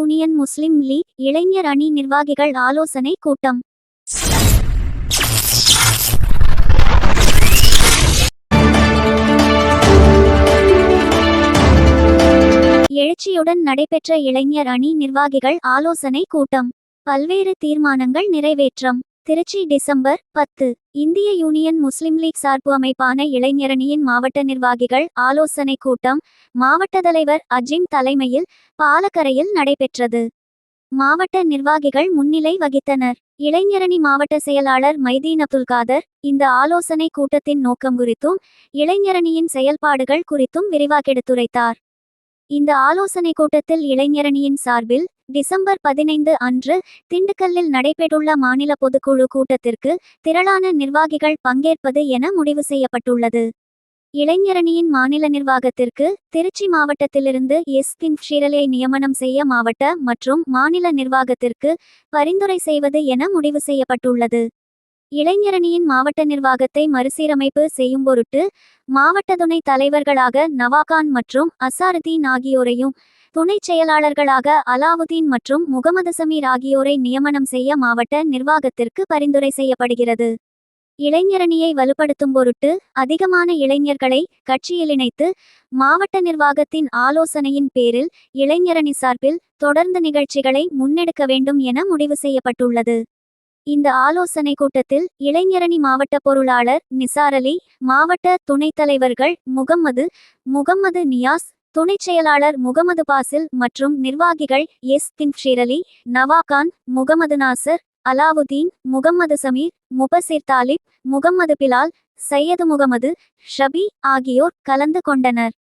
Union முஸ்லிம் league இளைஞர் அணி நிர்வாகிகள் ஆலோசனை கூட்டம். எழுச்சியுடன் நடைபெற்ற இளைஞர் அணி நிர்வாகிகள் ஆலோசனை கூட்டம். பல்வேறு தீர்மானங்கள் நிறைவேற்றம். திருச்சி டிசம்பர் பத்து. இந்திய யூனியன் முஸ்லிம் லீக் சார்பு அமைப்பான இளைஞரணியின் மாவட்ட நிர்வாகிகள் ஆலோசனை கூட்டம் மாவட்ட தலைவர் அஜிம் தலைமையில் பாலக்கரையில் நடைபெற்றது. மாவட்ட நிர்வாகிகள் முன்னிலை வகித்தனர். இளைஞரணி மாவட்ட செயலாளர் மைதீன் அப்துல் காதர் இந்த ஆலோசனை கூட்டத்தின் நோக்கம் குறித்தும் இளைஞரணியின் செயல்பாடுகள் குறித்தும் விரிவாக்கெடுத்துரைத்தார் இந்த ஆலோசனை கூட்டத்தில் இளைஞரணியின் சார்பில் டிசம்பர் பதினைந்து அன்று திண்டுக்கல்லில் நடைபெற்றுள்ள மாநில பொதுக்குழு கூட்டத்திற்கு திரளான நிர்வாகிகள் பங்கேற்பது என முடிவு செய்யப்பட்டுள்ளது. இளைஞரணியின் மாநில நிர்வாகத்திற்கு திருச்சி மாவட்டத்திலிருந்து எஸ். பின் நியமனம் செய்ய மாவட்ட மற்றும் மாநில நிர்வாகத்திற்கு பரிந்துரை செய்வது என முடிவு செய்யப்பட்டுள்ளது. இளைஞரணியின் மாவட்ட நிர்வாகத்தை மறுசீரமைப்பு செய்யும் பொருட்டு மாவட்ட துணை தலைவர்களாக நவாகான் மற்றும் அசாருதீன் ஆகியோரையும் துணைச் செயலாளர்களாக அலாவுதீன் மற்றும் முகமது சமீர் ஆகியோரை நியமனம் செய்ய மாவட்ட நிர்வாகத்திற்கு பரிந்துரை செய்யப்படுகிறது. இளைஞரணியை வலுப்படுத்தும் பொருட்டு அதிகமான இளைஞர்களை கட்சியில் இணைத்து மாவட்ட நிர்வாகத்தின் ஆலோசனையின் பேரில் இளைஞரணி சார்பில் தொடர்ந்து நிகழ்ச்சிகளை முன்னெடுக்க வேண்டும் என முடிவு செய்யப்பட்டுள்ளது. இந்த ஆலோசனை கூட்டத்தில் இளைஞரணி மாவட்ட பொருளாளர் நிசாரலி மாவட்ட துணைத் தலைவர்கள் முகம்மது முகம்மது நியாஸ் துணைச் செயலாளர் முகமது பாசில் மற்றும் நிர்வாகிகள் எஸ். தின்ஷீரலி நவாகான் முகமது நாசர் அலாவுதீன் முகம்மது சமீர் முபசிர் தாலிப் முகம்மது பிலால் சையது முகமது ஷபி ஆகியோர் கலந்து கொண்டனர்.